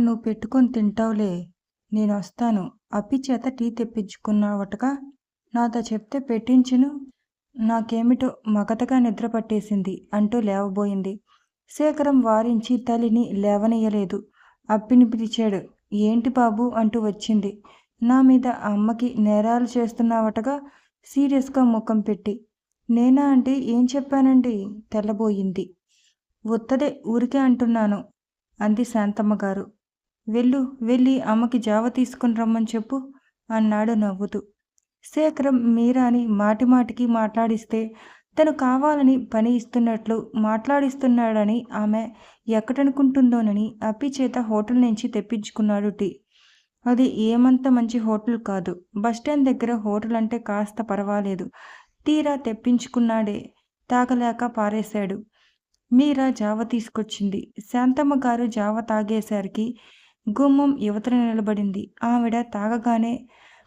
నువ్వు పెట్టుకొని తింటావులే నేనొస్తాను అప్పి చేత టీ తెప్పించుకున్నావటగా? నాతో చెప్తే పెట్టించును. నాకేమిటో మగతగా నిద్ర పట్టేసింది అంటూ లేవబోయింది. శేఖరం వారించి తల్లిని లేవనీయలేదు. అప్పిని పిలిచాడు. ఏంటి బాబు? అంటూ వచ్చింది. నా మీద అమ్మకి నేరాలు చేస్తున్నావటగా? సీరియస్గా ముఖం పెట్టి. నేనా అంటే? ఏం చెప్పానండి తెల్లబోయింది. ఉత్తదే ఊరికే అంటున్నాను అంది శాంతమ్మ గారు వెళ్ళు వెళ్ళి అమ్మకి జావ తీసుకుని రమ్మని చెప్పు అన్నాడు నవ్వుతూ. శేఖరం మీరాని మాటిమాటికి మాట్లాడిస్తే తను కావాలని పని ఇస్తున్నట్లు మాట్లాడిస్తున్నాడని ఆమె ఎక్కడనుకుంటుందోనని అప్పి చేత హోటల్ నుంచి తెప్పించుకున్నాడు టీ. అది ఏమంత మంచి హోటల్ కాదు. బస్టాండ్ దగ్గర హోటల్ అంటే కాస్త పర్వాలేదు. తీరా తెప్పించుకున్నాడే. తాగలేక పారేశాడు. మీరా జావ తీసుకొచ్చింది. శాంతమ్మ గారు జావ తాగేసరికి గుమ్మం యువతల నిలబడింది. ఆవిడ తాగగానే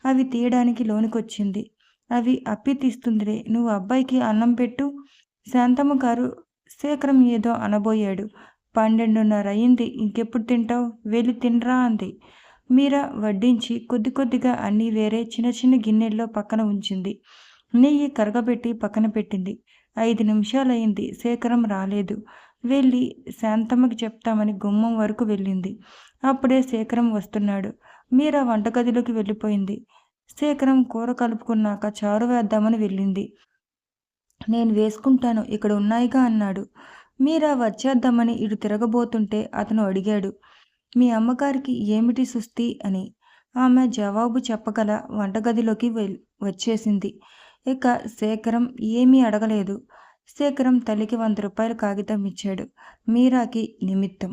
అవి తీయడానికి లోనికొచ్చింది. అవి అప్పి తీస్తుందిరే నువ్వు అబ్బాయికి అన్నం పెట్టు. శాంతమ్మ గారు శేఖరం ఏదో అనబోయాడు. పన్నెండున్నర అయింది ఇంకెప్పుడు తింటావు? వెళ్ళి తినరా అంది. మీరా వడ్డించి కొద్ది కొద్దిగా అన్నీ వేరే చిన్న చిన్న గిన్నెల్లో పక్కన ఉంచింది. నెయ్యి కరగబెట్టి పక్కన పెట్టింది. ఐదు నిమిషాలయ్యింది శేఖరం రాలేదు. వెళ్ళి శాంతమ్మకి చెప్తామని గుమ్మం వరకు వెళ్ళింది. అప్పుడే శేఖరం వస్తున్నాడు. మీరా వంటగదిలోకి వెళ్ళిపోయింది. శేఖరం కూర కలుపుకున్నాక చారు వేద్దామని వెళ్ళింది. నేను వేసుకుంటాను ఇక్కడ ఉన్నాయిగా అన్నాడు. మీరా వచ్చేద్దామని ఇటు తిరగబోతుంటే అతను అడిగాడు. మీ అమ్మగారికి ఏమిటి సుస్థి అని. ఆమె జవాబు చెప్పగల వంటగదిలోకి వెల్ వచ్చేసింది. ఇక శేఖరం ఏమీ అడగలేదు. శేఖరం తల్లికి వంద రూపాయల కాగితం ఇచ్చాడు. మీరాకి నిమిత్తం.